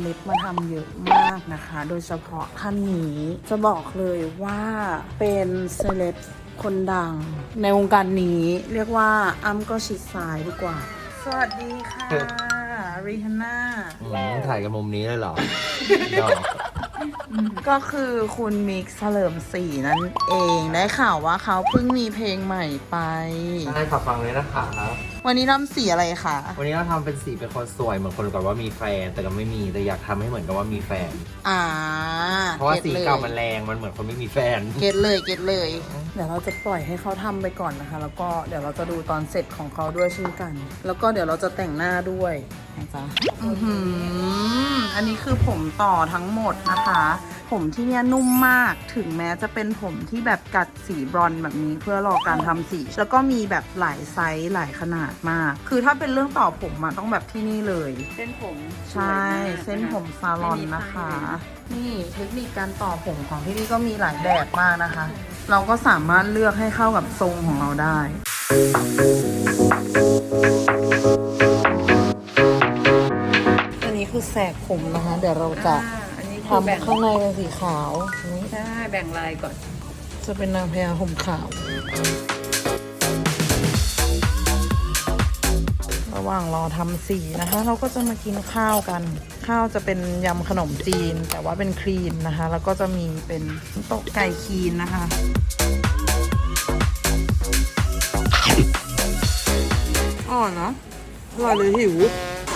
เลบมาทำเยอะมากนะคะ โดยเฉพาะท่านนี้จะบอกเลยว่าเป็นเซเลบคนดัง ในวงการนี้เรียกว่าอ้ำก็ชิดซ้ายดีกว่า สวัสดีค่ะริฮันน่าอืมถ่ายกันมุมนี้เลยเหรอดอกก็คือคุณมิกซ์เฉลิมศรีนั่นเองได้ข่าวว่าเขาเพิ่งมีเพลงใหม่ไปใช่ขอฟังเลยนะคะวันนี้ทำสีอะไรคะ วันนี้เราทำเป็นสีเป็นคนสวยเหมือนคนกับว่ามีแฟนแต่ก็ไม่มีแต่อยากทำให้เหมือนกับว่ามีแฟน อ่าเพราะว่าสีลยเก่ามันแรงมันเหมือนคนไม่มีแฟน เก็ตเลยเก็ตเลย เดี๋ยวเราจะปล่อยให้เขาทำไปก่อนนะคะ แล้วก็เดี๋ยวเราจะดูตอนเสร็จของเขาด้วยเช่นกัน แล้วก็เดี๋ยวเราจะแต่งหน้าด้วยนะจ๊ะอือหืออันนี้คือผมต่อทั้งหมดนะคะ ผมที่เนี่ยนุ่มมาก ถึงแม้จะเป็นผมที่แบบกัดสีบรอนซ์แบบนี้เพื่อรอการทำสี แล้วก็มีแบบหลายไซส์หลายขนาดมาก คือถ้าเป็นเรื่องต่อผมอะต้องแบบที่นี่เลย เส้นผมใช่ เส้นผมซาลอนนะคะ นี่เทคนิคการต่อผมของที่นี่ก็มีหลายแบบมากนะคะ เราก็สามารถเลือกให้เข้ากับทรงของเราได้อันนี้คือแสกผมนะคะ เดี๋ยวเราจะ ทำข้างในเป็นสีขาวนี่ใช่แบ่งลายก่อน จะเป็นนางพญาผมขาว ระหว่างรอทำสีนะคะ เราก็จะมากินข้าวกัน ข้าวจะเป็นยำขนมจีน แต่ว่าเป็นครีนนะคะ แล้วก็จะมีเป็นโต๊ะไก่ครีนนะคะอ่อนเนาะอร่อยหรือหิว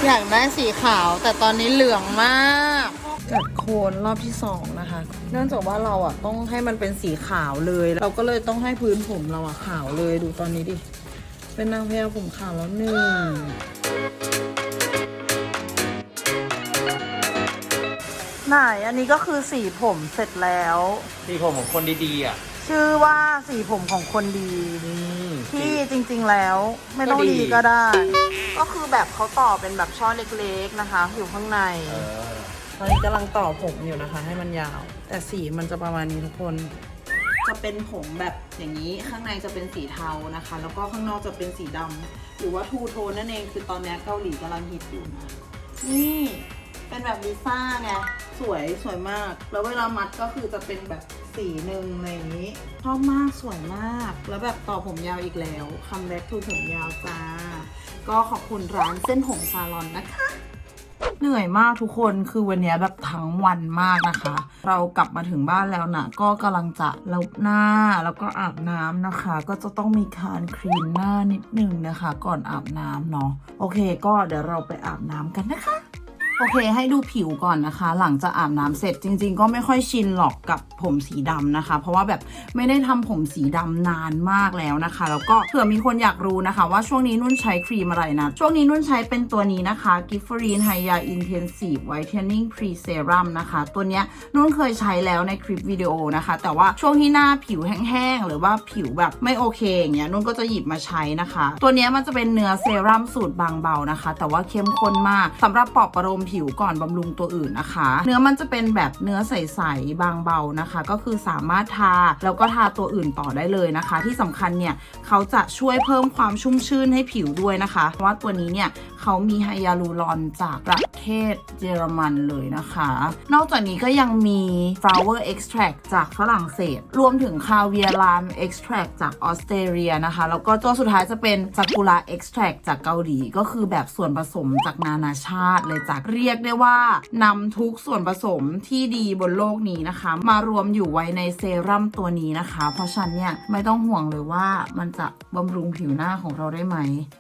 อยากได้สีขาวแต่ตอนนี้เหลืองมาก กัดโคนรอบที่สองนะคะ เนื่องจากว่าเราอะต้องให้มันเป็นสีขาวเลย เราก็เลยต้องให้พื้นผมเราอะขาวเลยดูตอนนี้ดิ เป็นนางพญาผมขาวแล้วหนึ่งไหนอันนี้ก็คือสีผมเสร็จแล้วสีผมของคนดีๆอะ ชื่อว่าสีผมของคนดี อืม ที่จริงๆแล้วไม่ต้องก็ดี ดีก็ได้ ก็คือแบบเขาต่อเป็นแบบช่อเล็กๆนะคะ อยู่ข้างใน เออ ตอนนี้กำลังต่อผมอยู่นะคะ ให้มันยาว แต่สีมันจะประมาณนี้ทุกคน จะเป็นผมแบบอย่างนี้ข้างในจะเป็นสีเทานะคะ แล้วก็ข้างนอกจะเป็นสีดำหรือว่าทูโทนนั่นเอง คือตอนนี้เกาหลีกำลังฮิตอยู่นะนี่เป็นแบบลิซ่าไงสวยสวยมาก แล้วเวลามัดก็คือจะเป็นแบบสีหนึ่งอะไรอย่างนี้ชอบมากสวยมาก แล้วแบบต่อผมยาวอีกแล้วคัมแบ็กทูผมยาวจ้า ก็ขอบคุณร้านเส้นผมซาลอนนะคะ เหนื่อยมากทุกคนคือวันเนี้ยแบบทั้งวันมากนะคะ เรากลับมาถึงบ้านแล้วนะก็กำลังจะลบหน้าแล้วก็อาบน้ำนะคะ ก็จะต้องมีการครีมหน้านิดนึงนะคะ ก่อนอาบน้ำเนาะโอเค ก็เดี๋ยวเราไปอาบน้ำกันนะคะ อเคให้ดูผิวก่อนนะคะ หลังจากอาบน้ำเสร็จจริง ๆ ก็ไม่ค่อยชินหรอกกับผมสีดำนะคะ เพราะว่าแบบไม่ได้ทำผมสีดำนานมากแล้วนะคะ แล้วก็เผื่อมีคนอยากรู้นะคะ ว่าช่วงนี้นุ่นใช้ครีมอะไรนะ ช่วงนี้นุ่นใช้เป็นตัวนี้นะคะ g i f f e r i n Hya Intensive Whitening Pre Serum นะคะ ตัวเนี้ยนุ่นเคยใช้แล้วในคลิปวิดีโอนะคะ แต่ว่าช่วงที่หน้าผิวแห้งๆหรือว่าผิวแบบไม่โอเคอย่างเงี้ยนุ่นก็จะหยิบมาใช้นะคะ ตัวเนี้ยมันจะเป็นเนื้อเซรั่มสูตรบางเบานะคะ แต่ว่าเข้มข้นมากสำหรับปอบประโลมผิวก่อนบำรุงตัวอื่นนะคะ เนื้อมันจะเป็นแบบเนื้อใสๆบางเบานะคะ ก็คือสามารถทาแล้วก็ทาตัวอื่นต่อได้เลยนะคะ ที่สำคัญเนี่ยเขาจะช่วยเพิ่มความชุ่มชื่นให้ผิวด้วยนะคะเพราะว่าตัวนี้เนี่ยเขามีไฮยาลูรอนจากประเทศเยอรมันเลยนะคะ นอกจากนี้ก็ยังมี flower extract จากฝรั่งเศส รวมถึงคาเวียร์ลาม extract จากออสเตรเลียนะคะ แล้วก็ตัวสุดท้ายจะเป็นซากุระ extract จากเกาหลี ก็คือแบบส่วนผสมจากนานาชาติเลยจากเรียกได้ว่านำทุกส่วนผสมที่ดีบนโลกนี้นะคะ มารวมอยู่ไว้ในเซรั่มตัวนี้นะคะ เพราะฉันเนี่ยไม่ต้องห่วงเลยว่ามันจะบำรุงผิวหน้าของเราได้ไหม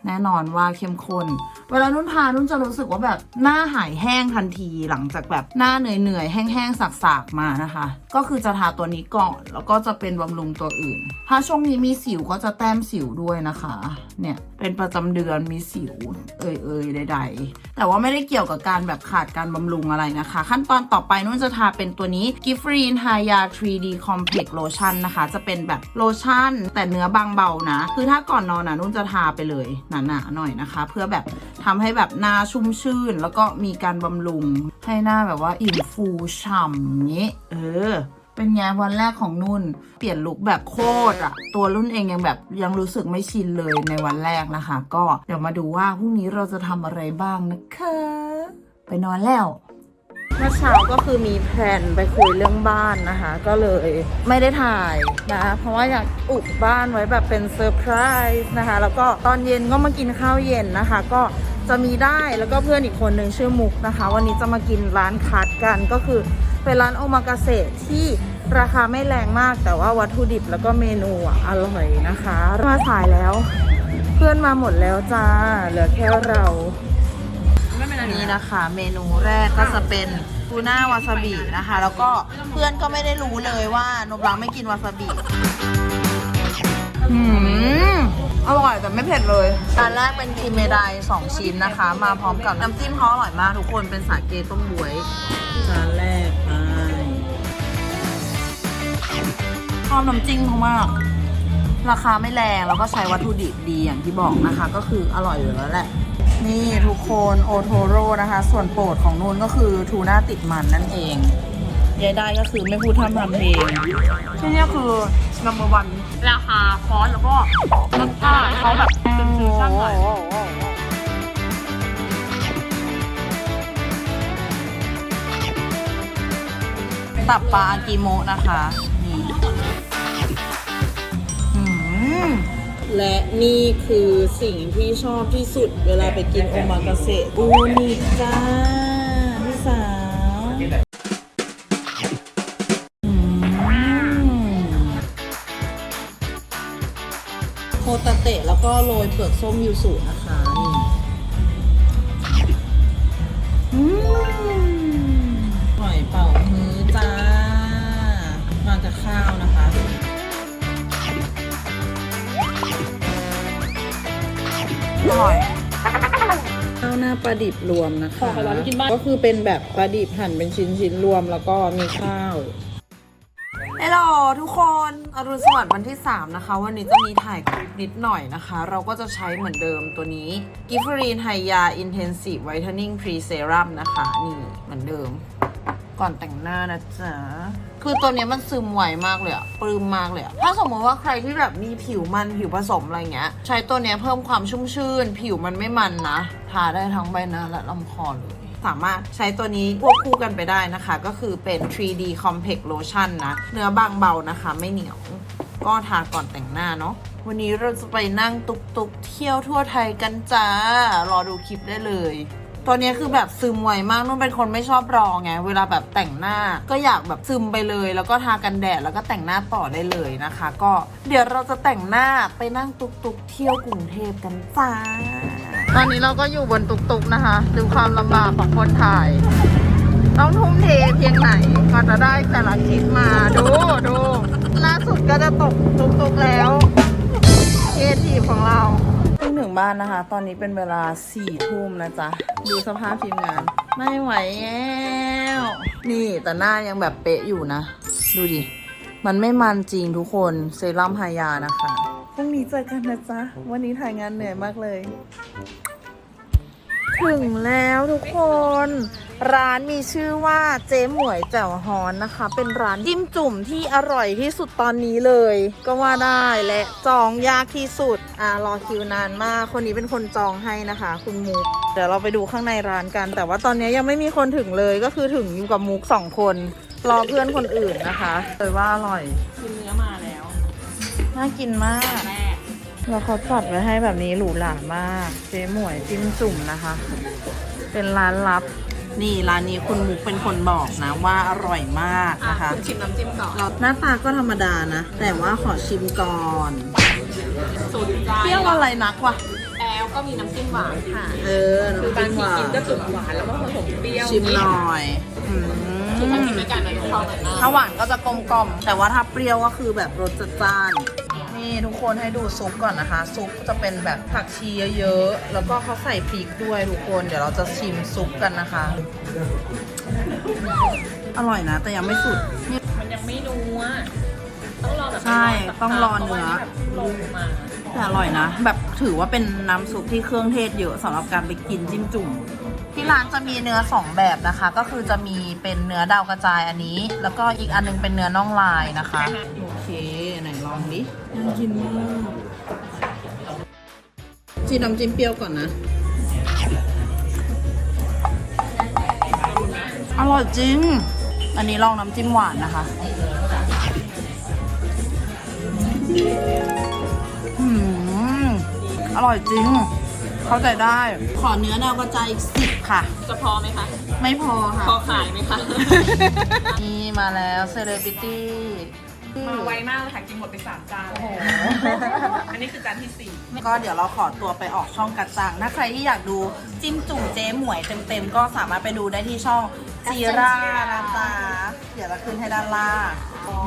แน่นอนว่าเข้มข้น เวลานุ่นทานุ่นจะรู้สึกว่าแบบหน้าหายแห้งทันทีหลังจากแบบหน้าเหนื่อยเหนื่อยๆแห้งๆสากๆมานะคะ ก็คือจะทาตัวนี้ก่อนแล้วก็จะเป็นบำรุงตัวอื่น ถ้าช่วงนี้มีสิวก็จะแต้มสิวด้วยนะคะ เนี่ยเป็นประจำเดือนมีสิวเอ่ยๆใด ๆ แต่ว่าไม่ได้เกี่ยวกับการแบบขาดการบำรุงอะไรนะคะ ขั้นตอนต่อไปนุ่นจะทาเป็นตัวนี้ Gifreen Hya 3D Complex Lotion นะคะ จะเป็นแบบโลชั่น แต่เนื้อบางเบานะ คือถ้าก่อนนอนนะนุ่นจะทาไปเลยหนาๆหน่อยนะคะ เพื่อแบบทำให้แบบหน้าชุ่มชื่น แล้วก็มีการบำรุง ให้หน้าแบบว่าอิ่มฟูฉ่ำนี้ เออเป็นไงวันแรกของนุ่น เปลี่ยนลุคแบบโคตรอะตัวรุ่นเองยังแบบยังรู้สึกไม่ชินเลยในวันแรกนะคะ ก็เดี๋ยวมาดูว่าพรุ่งนี้เราจะทำอะไรบ้างนะคะ ไปนอนแล้ว เมื่อเช้าก็คือมีแผนไปคุยเรื่องบ้านนะคะ ก็เลยไม่ได้ถ่ายนะ เพราะว่าอยากอุบบ้านไว้แบบเป็นเซอร์ไพรส์นะคะ แล้วก็ตอนเย็นก็มากินข้าวเย็นนะคะ ก็จะมีได้แล้วก็เพื่อนอีกคนหนึ่งชื่อมุกนะคะ วันนี้จะมากินร้านคัดกันก็คือเป็นร้านโอมากาเสะที่ราคาไม่แรงมากแต่ว่าวัตถุดิบแล้วก็เมนูอะอร่อยนะคะ มาสายแล้ว เพื่อนมาหมดแล้วจ้า เหลือแค่เรา นไรนี่นะคะ เมนูแรกก็จะเป็นทูน่าวาซาบินะคะ แล้วก็เพื่อนก็ไม่ได้รู้เลยว่านบรังไม่กินวาซาบิอืมอร่อยแต่ไม่เผ็ดเลยจานแรกเป็นคิมเมไดสองชิ้นนะคะ มาพร้อมกับน้ำจิ้มเขาอร่อยมากทุกคนเป็นสาเกต้มบวยจานแรกไปชอบน้ำจิ้มเขามากราคาไม่แรงแล้วก็ใช้วัตถุดิบดีอย่างที่บอกนะคะ ก็คืออร่อยอยู่แล้วแหละ นี่ทุกคนโอโทโร่นะคะ ส่วนโปรดของนูนก็คือทูน่าติดมันนั่นเองยายได้ก็คือไม่พูดทำทำเพลงที่นี่คือ number one ราคาคอสแล้วก็รสชาติเขาแบบเป็นฟิวชั่นหน่อยตับปลาอากิโมะนะคะ นี่อืม และนี่คือสิ่งที่ชอบที่สุดเวลาไปกินโอมากาเสะอูนิจ้าพี่สาวโคตาเตะแล้วก็โรยเปลือกส้มยูสุนะคะอืหอยเป่าฮื้อจ้า มากับข้าวนะคะ อร่อยข้าวหน้าปลาดิบรวมนะคะ ก็คือเป็นแบบปลาดิบหั่นเป็นชิ้นชิ้นๆรวมแล้วก็มีข้าวฮัลโหลทุกคนอรุณสวัสดิ์วันที่ 3 นะคะ วันนี้จะมีถ่ายคลิปนิดหน่อยนะคะ เราก็จะใช้เหมือนเดิมตัวนี้กิฟฟรีนไฮยาอินเทนซีฟไวท์เทนนิ่งพรีเซรั่มนะคะ นี่เหมือนเดิม ก่อนแต่งหน้านะจ๊ะ คือตัวนี้มันซึมไวมากเลยอะปลื้มมากเลยอะถ้าสมมติว่าใครที่แบบมีผิวมันผิวผสมอะไรเงี้ย ใช้ตัวนี้เพิ่มความชุ่มชื่น ผิวมันไม่มันนะ ทาได้ทั้งใบหน้าและลำคอเลย สามารถใช้ตัวนี้ควบคู่กันไปได้นะคะ ก็คือเป็น 3D Compact Lotion นะ เนื้อบางเบานะคะ ไม่เหนียว ก็ทาก่อนแต่งหน้าเนาะวันนี้เราจะไปนั่งตุกตุกๆเที่ยวทั่วไทยกันจ้า รอดูคลิปได้เลย ตัวนี้คือแบบซึมไวมากนุ่นเป็นคนไม่ชอบรอไง เวลาแบบแต่งหน้า ก็อยากแบบซึมไปเลย แล้วก็ทากันแดดแล้วก็แต่งหน้าต่อได้เลยนะคะ ก็เดี๋ยวเราจะแต่งหน้าไปนั่งตุกตุกเที่ยวกรุงเทพกันจ้าตอนนี้เราก็อยู่บนตุกตุกนะคะ ดูความลำบากของคนถ่าย ต้องทุ่มเทเพียงไหนกว่าจะได้แต่ละคลิปมาดูดู บ้านนะคะ ตอนนี้เป็นเวลาสี่ทุ่มนะจ๊ะ ดูสภาพทีมงาน ไม่ไหวแล้วนี่แต่หน้ายังแบบเป๊ะอยู่นะ ดูดิ มันไม่มันจริงทุกคนเซรั่มไฮยานะคะพรุ่งนี้เจอกันนะจ๊ะ วันนี้ถ่ายงานเหนื่อยมากเลย ถึงแล้วทุกคน ร้านมีชื่อว่าเจ๊หมวยแจ่วฮอนนะคะ เป็นร้านจิ้มจุ่มที่อร่อยที่สุดตอนนี้เลย ก็ว่าได้และจองยากที่สุดอ่ารอคิวนานมาก คนนี้เป็นคนจองให้นะคะ คุณมุกเดี๋ยวเราไปดูข้างในร้านกัน แต่ว่าตอนนี้ยังไม่มีคนถึงเลยก็คือถึงอยู่กับมุกสองคนรอเพื่อนคนอื่นนะคะเลยว่าอร่อยคือเนื้อมาแล้วน่ากินมากแรกแล้วเขาจัดไว้ให้แบบนี้หรูหรามาก เจ๊หมวยจิ้มจุ่มนะคะ เป็นร้านลับ นี่ร้านนี้คุณมุกเป็นคนบอกนะว่าอร่อยมากนะคะชิมน้ำจิ้มก่อนเราหน้าตาก็ธรรมดานะ แต่ว่าขอชิมก่อนสูตรใจเปรี้ยวอะไรนักวะแล้วก็มีน้ำจิ้มหวานค่ะ เออคือน้ำบาจิ้งมหวานทีกินก็จุดหวานแล้วก็ผสมเปรี้ยวชิมหน่อยอืมคือมากินด้วยกันเลยเข้ากันมากถ้าหวานก็จะกลมกล่อมแต่ว่าถ้าเปรี้ยวก็คือแบบรสจัดจ้าน นี่ทุกคนให้ดูซุปก่อนนะคะ ซุปจะเป็นแบบผักชีเยอะๆ แล้วก็เขาใส่พริกด้วยทุกคน เดี๋ยวเราจะชิมซุปกันนะคะ อร่อยนะ แต่ยังไม่สุดนี่มันยังไม่นัวต้องรอแบบใช่ ต้องรอเนื้อแบบลงมาแต่อร่อยนะ แบบถือว่าเป็นน้ำซุปที่เครื่องเทศเยอะสำหรับการไปกินจิ้มจุ่มที่ร้านจะมีเนื้อสองแบบนะคะ ก็คือจะมีเป็นเนื้อดาวกระจายอันนี้ แล้วก็อีกอันนึงเป็นเนื้อน่องลายนะคะโอเคไหน ลองดิน่ากินมากจีน้ำจิ้มเปรี้ยวก่อนนะ อร่อยจริง อันนี้ลองน้ำจิ้มหวานนะคะ อืม อร่อยจริง เข้าใจได้ ขอเนื้อดาวกระจายอีกสิบค่ะ จะพอไหมคะ ไม่พอค่ะ พอขายไหมคะ นี่มาแล้วเซเลบิตี้ มาไวมากเลยค่ะกินหมดไปสามจานแล้วอันนี้คือจานที่สี่ก็เดี๋ยวเราขอตัวไปออกช่องกัดจังถ้าใครที่อยากดูจิ้มจุ่มเจ๊หมวยเต็มๆ ก็สามารถไปดูได้ที่ช่องจีรานะจ๊ะเดี๋ยวเราขึ้นให้ด้านล่าง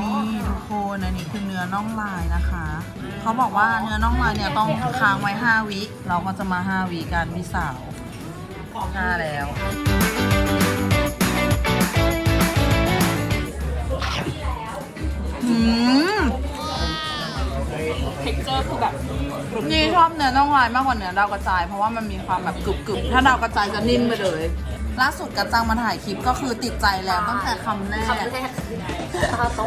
นี่ทุกคนอันนี้คือเนื้อน่องลายนะคะ เขาบอกว่าเนื้อน่องลายเนี่ยต้องค้างไว้ 5 วิ เราก็จะมา 5 วิกันพี่สาว5แล้ว เท็กเจอร์คือแบบนี่ชอบเนื้อน่องลายมากกว่าเนื้อดาวกระจาย เพราะว่ามันมีความแบบกรึบๆ ถ้าดาวกระจายจะนิ่มไปเลย ล่าสุดกระจังมาถ่ายคลิปก็คือติดใจแล้วตั้งแต่คำแรกตาโต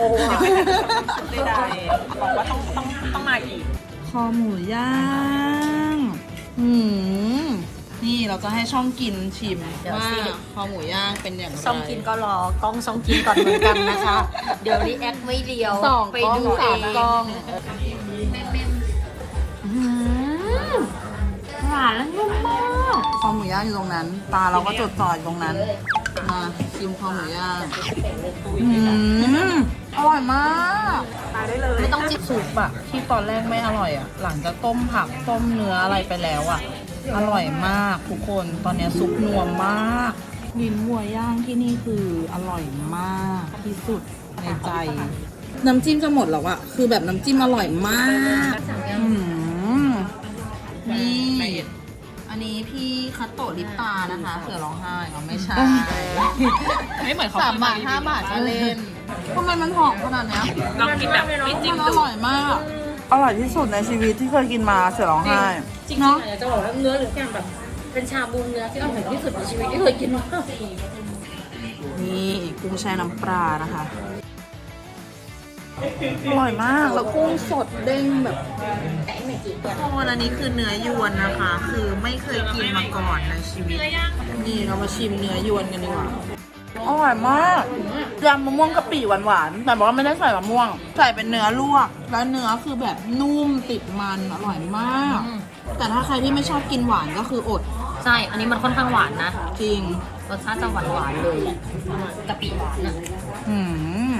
ใดๆบอกว่าต้องต้องต้องมาอีก คอหมูย่าง อืม นี่เราจะให้ช่องกินชิมเดี๋ยวว่าสิ คอหมูย่างเป็นอย่างไรช่องกินก็รอกล้องช่องกินก่อนเหมือนกันนะคะ เดี๋ยวรีแอคไม่เดียวสองไปกล้องดูสามเองกล้อง อืมหวานและนุ่มมากคอหมูย่างอยู่ตรงนั้น ตาเราก็จดจ่ออยู่ตรงนั้น มาชิมคอหมูย่างอืมอร่อยมากตายได้เลยไม่ต้องจิ้มซุปอะที่ตอนแรกไม่อร่อยอะหลังจากต้มผักต้มเนื้ออะไรไปแล้วอะ อร่อยมากทุกคนตอนเนี้ยซุปนัวมากลิ้นวัวย่างที่นี่คืออร่อยมากที่สุดในใจ น้ำจิ้มจะหมดแล้วอะคือแบบน้ำจิ้มอร่อยมากอืมนี่อันนี้พี่คัตโตะลิปตานะคะเสือร้องไห้อ๋อไม่ใช่ไม่เหมือนเขาสามบาทห้าบาทก็เล่นทำไมมันหอมขนาดเนี้ยลองกินแบบไม่จิ้มมันอดูร่อยมากอร่อยที่สุดในชีวิตที่เคยกินมาเสือร้องไห้ จริงๆเนาะอะจะบอกว่าเนื้อหรือแกงแบบเป็นชาบูเนื้อที่อร่อยที่สุดในชีวิตที่เคยกินมานี่กุ้งแช่น้ำปลานะคะ อร่อยมาก แล้วกุ้งสดเด้งแบบโคนอันนี้คือเนื้อยวนนะคะ คือไม่เคยกินมาก่อนในชีวิต นี่เรามาชิมเนื้อยวนกันดีกว่า อร่อยมากยำมะม่วงกะปิหวานๆ แต่บอกว่าไม่ได้ใส่มะม่วง ใส่เป็นเนื้อลวก แล้วเนื้อคือแบบนุ่มติดมัน อร่อยมาก แต่ถ้าใครที่ไม่ชอบกินหวานก็คืออดใช่ อันนี้มันค่อนข้างหวานนะ จริง รสชาติจะหวานหวานๆเลยกะปิหวานนะอืม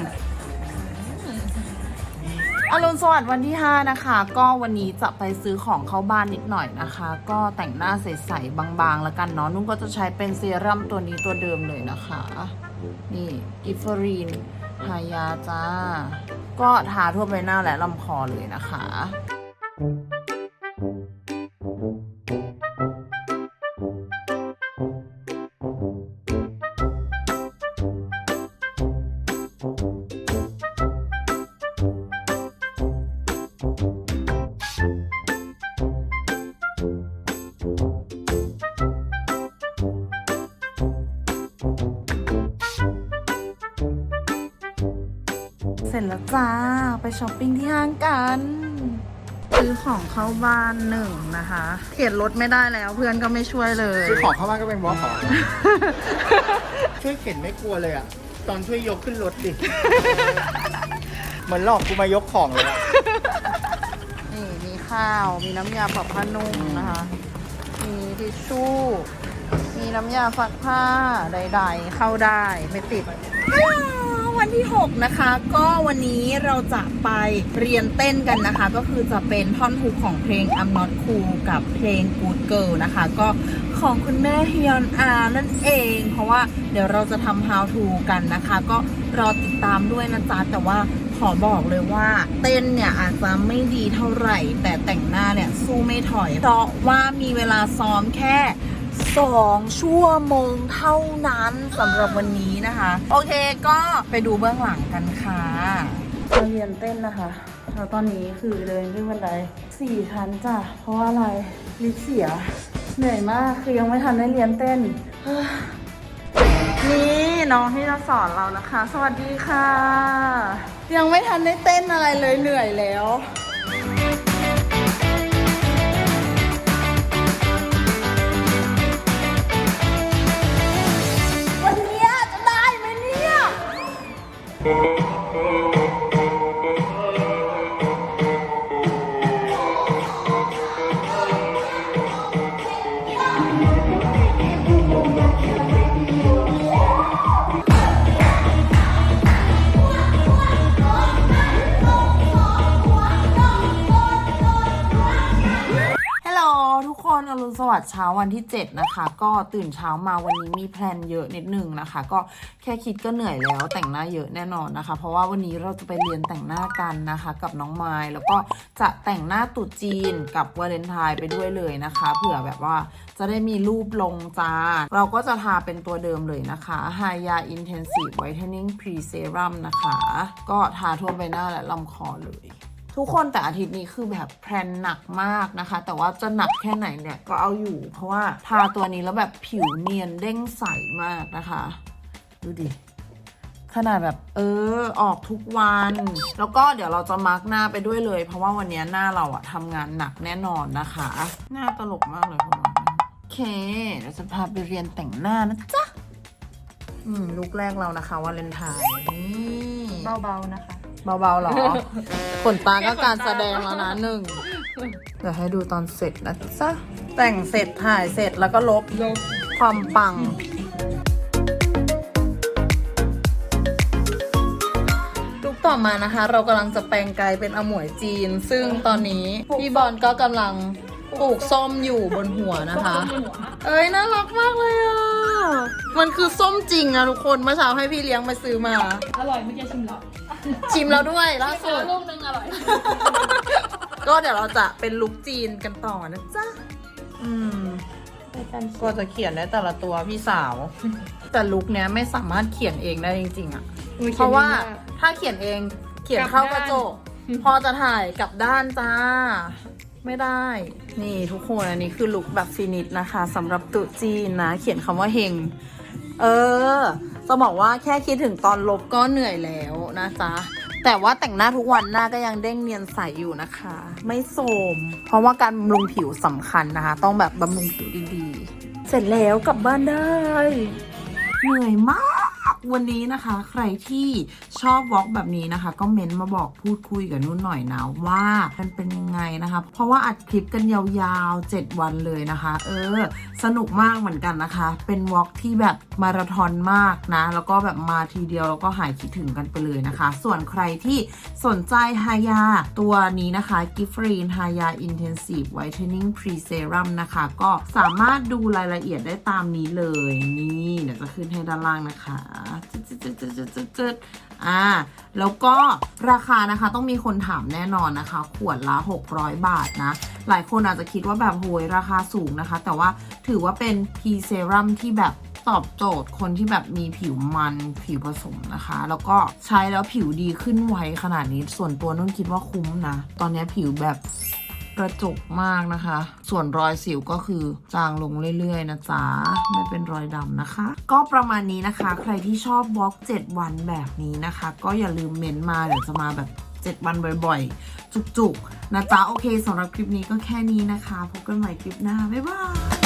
อรุณสวัสดิ์วันที่ 5 นะคะ ก็วันนี้จะไปซื้อของเข้าบ้านนิดหน่อยนะคะ ก็แต่งหน้าใสๆบางๆ แล้วกันเนาะนุ่นก็จะใช้เป็นเซรั่มตัวนี้ตัวเดิมเลยนะคะ นี่กิฟเฟอรีนฮายาจ้า ก็ทาทั่วใบหน้าและลำคอเลยนะคะ ร็จแล้วจ้า ไปช้อปปิ้งที่ห้างกันซื้อของเข้าบ้านหนึ่งนะคะเขียนรถไม่ได้แล้วเพื่อนก็ไม่ช่วยเลย ซื้อของเข้าบ้านก็เป็นวอลของช่วยเข็นไม่กลัวเลยอะ ตอนช่วยยกขึ้นรถดิ เหมือนหลอกกูมายกของเลยอะนี่มีข้าว มีน้ำยาปรับผ้านุ่มนะคะ มีทิชชู่ มีน้ำยาซักผ้าใดๆ เข้าได้ไม่ติด วันที่ 6 นะคะ ก็วันนี้เราจะไปเรียนเต้นกันนะคะ ก็คือจะเป็นท่อนฮุกของเพลง I'm Not Cool กับเพลง Good Girl นะคะ ก็ของคุณแม่ฮยอนอานั่นเอง เพราะว่าเดี๋ยวเราจะทำ How to กันนะคะ ก็รอติดตามด้วยนะจ๊ะ แต่ว่าขอบอกเลยว่า เต้นเนี่ยอาจจะไม่ดีเท่าไหร่ แต่แต่งหน้าเนี่ยสู้ไม่ถอย เพราะว่ามีเวลาซ้อมแค่ สองชั่วโมงเท่านั้นสำหรับวันนี้นะคะ โอเคก็ไปดูเบื้องหลังกันค่ะเราเรียนเต้นนะคะแล้วตอนนี้คือเดินขึ้นบันไดสี่ชั้นจ้ะ เพราะว่าอะไรลิฟต์เสีย เหนื่อยมากคือยังไม่ทันได้เรียนเต้นเฮ้ยนี่น้องที่จะสอนเรานะคะ สวัสดีค่ะ ยังไม่ทันได้เต้นอะไรเลยเหนื่อยแล้ว ฮัล อรุณสวัสดิ์เช้าวันที่ 7 นะคะ ก็ตื่นเช้ามาวันนี้มีแพลนเยอะนิดนึงนะคะ ก็แค่คิดก็เหนื่อยแล้วแต่งหน้าเยอะแน่นอนนะคะ เพราะว่าวันนี้เราจะไปเรียนแต่งหน้ากันนะคะ กับน้องไม้แล้วก็จะแต่งหน้าตุ๊จีนกับวาเลนไทน์ไปด้วยเลยนะคะเผื่อแบบว่าจะได้มีรูปลงจ้าเราก็จะทาเป็นตัวเดิมเลยนะคะ Haya Intensive Whitening Pre Serum นะคะ ก็ทาทั่วใบหน้าและลำคอเลย ทุกคนแต่อาทิตย์นี้คือแบบแพลนหนักมากนะคะ แต่ว่าจะหนักแค่ไหนเนี่ยก็เอาอยู่ เพราะว่าทาตัวนี้แล้วแบบผิวเนียนเด้งใสมากนะคะ ดูดิขนาดแบบเออออกทุกวัน แล้วก็เดี๋ยวเราจะมาร์กหน้าไปด้วยเลย เพราะว่าวันนี้หน้าเราอะทำงานหนักแน่นอนนะคะ หน้าตลกมากเลยพวกเราโอเคเดี๋ยวจะพาไปเรียนแต่งหน้านะจ๊ะอืมลุกแรกเรานะคะวาเลนไทน์นี่เบาๆนะคะ เบาๆหรอ ขนตาก็การแสดงแล้วนะหนึ่งเดี๋ยวให้ดูตอนเสร็จนะจ๊ะ แต่งเสร็จถ่ายเสร็จแล้วก็ลบลบความปังลุกต่อมานะคะ เรากำลังจะแปลงกายเป็นอมวยจีน ซึ่งตอนนี้พี่บอลก็กำลัง ปลูกส้มอยู่บนหัวนะคะ เอ้ยน่ารักมากเลยอะ มันคือส้มจริงอะทุกคนเมื่อเช้าให้พี่เลี้ยงมาซื้อมา อร่อยเมื่อกี้ชิมแล้วชิมแล้วด้วยล่าสุด ลูกนึงอร่อย ก็เดี๋ยวเราจะเป็นลุคจีนกันต่อนะจ๊ะ อืมก็จะเขียนได้แต่ละตัวพี่สาว แต่ลุคเนี้ยไม่สามารถเขียนเองได้จริงๆอะเพราะว่าถ้าเขียนเองเขียนเข้ากระจก พอจะถ่ายกลับด้านจ้า ไม่ได้ นี่ทุกคนอันนี้คือลุคแบบฟินิชนะคะสำหรับตุจีนนะ เขียนคำว่าเฮง เออ จะบอกว่าแค่คิดถึงตอนลบก็เหนื่อยแล้วนะจ๊ะ แต่ว่าแต่งหน้าทุกวันหน้าก็ยังเด้งเนียนใสอยู่นะคะ ไม่โทรมเพราะว่าการบำรุงผิวสำคัญนะคะ ต้องแบบบำรุงผิวดีๆ เสร็จแล้วกลับบ้านได้ เหนื่อยมาก วันนี้นะคะใครที่ชอบวอล์กแบบนี้นะคะ ก็เม้นต์มาบอกพูดคุยกับนุ่นหน่อยนะว่ามันเป็นยังไงนะคะ เพราะว่าอัดคลิปกันยาวๆ 7 วันเลยนะคะ เออ สนุกมากเหมือนกันนะคะ เป็นวอล์กที่แบบมาราธอนมากนะ แล้วก็แบบมาทีเดียวแล้วก็หายคิดถึงกันไปเลยนะคะ ส่วนใครที่สนใจฮายาตัวนี้นะคะ g i f r e e n Haya Intensive Whitening Pre Serum นะคะ ก็สามารถดูรายละเอียดได้ตามนี้เลยนี่เดี๋ยวจะขึ้นให้ด้านล่างนะคะจึ๊ดๆๆอ่า แล้วก็ราคานะคะต้องมีคนถามแน่นอนนะคะ ขวดละ 600 บาทนะ หลายคนอาจจะคิดว่าแบบโหยราคาสูงนะคะ แต่ว่าถือว่าเป็น P Serum ที่แบบตอบโจทย์คนที่แบบมีผิวมันผิวผสมนะคะ แล้วก็ใช้แล้วผิวดีขึ้นไวขนาดนี้ส่วนตัวนุ่นคิดว่าคุ้มนะ ตอนนี้ผิวแบบ กระจุกมากนะคะ ส่วนรอยสิวก็คือจางลงเรื่อยๆนะจ๊ะ ไม่เป็นรอยดำนะคะ ก็ประมาณนี้นะคะ ใครที่ชอบบล็อก 7 วันแบบนี้นะคะ ก็อย่าลืมเมนมาเดี๋ยวจะมาแบบ 7 วันบ่อยๆ จุกๆ นะจ๊ะ โอเคสำหรับคลิปนี้ก็แค่นี้นะคะ พบกันใหม่คลิปหน้า บ๊ายบาย